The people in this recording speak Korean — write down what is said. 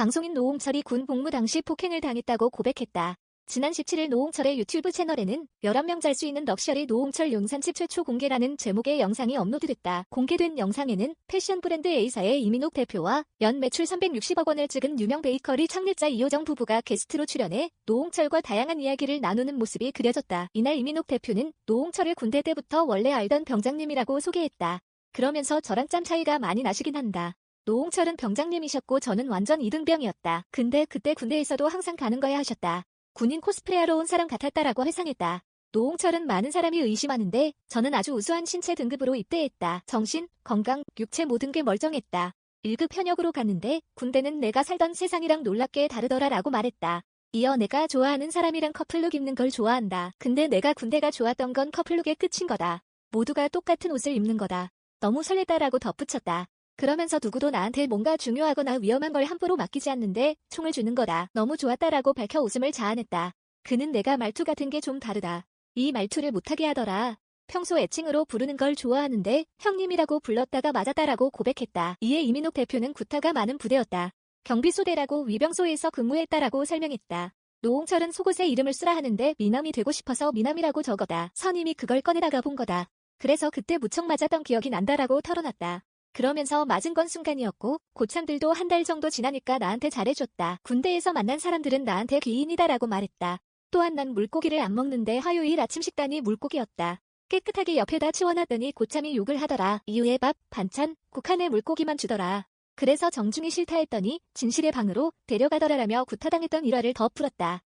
방송인 노홍철이 군 복무 당시 폭행을 당했다고 고백했다. 지난 17일 노홍철의 유튜브 채널에는 11명 잘 수 있는 럭셔리 노홍철 용산집 최초 공개라는 제목의 영상이 업로드됐다. 공개된 영상에는 패션 브랜드 A사의 이민옥 대표와 연 매출 360억 원을 찍은 유명 베이커리 창립자 이호정 부부가 게스트로 출연해 노홍철과 다양한 이야기를 나누는 모습이 그려졌다. 이날 이민옥 대표는 노홍철을 군대 때부터 원래 알던 병장님이라고 소개했다. 그러면서 저랑 짬 차이가 많이 나시긴 한다. 노홍철은 병장님이셨고 저는 완전 이등병이었다. 근데 그때 군대에서도 항상 가는 거야 하셨다. 군인 코스프레하러 온 사람 같았다라고 회상했다. 노홍철은 많은 사람이 의심하는데 저는 아주 우수한 신체 등급으로 입대했다. 정신, 건강, 육체 모든 게 멀쩡했다. 1급 현역으로 갔는데 군대는 내가 살던 세상이랑 놀랍게 다르더라라고 말했다. 이어 내가 좋아하는 사람이랑 커플룩 입는 걸 좋아한다. 근데 내가 군대가 좋았던 건 커플룩의 끝인 거다. 모두가 똑같은 옷을 입는 거다. 너무 설렜다라고 덧붙였다. 그러면서 누구도 나한테 뭔가 중요하거나 위험한 걸 함부로 맡기지 않는데 총을 주는 거다. 너무 좋았다라고 밝혀 웃음을 자아냈다. 그는 내가 말투 같은 게 좀 다르다. 이 말투를 못하게 하더라. 평소 애칭으로 부르는 걸 좋아하는데 형님이라고 불렀다가 맞았다라고 고백했다. 이에 이민옥 대표는 구타가 많은 부대였다. 경비소대라고 위병소에서 근무했다라고 설명했다. 노홍철은 속옷에 이름을 쓰라 하는데 미남이 되고 싶어서 미남이라고 적어다. 선임이 그걸 꺼내다가 본 거다. 그래서 그때 무척 맞았던 기억이 난다라고 털어놨다. 그러면서 맞은 건 순간이었고 고참들도 한 달 정도 지나니까 나한테 잘해줬다. 군대에서 만난 사람들은 나한테 귀인이다라고 말했다. 또한 난 물고기를 안 먹는데 화요일 아침 식단이 물고기였다. 깨끗하게 옆에다 치워놨더니 고참이 욕을 하더라. 이후에 밥, 반찬, 국 한에 물고기만 주더라. 그래서 정중히 싫다 했더니 진실의 방으로 데려가더라라며 구타당했던 일화를 더 풀었다.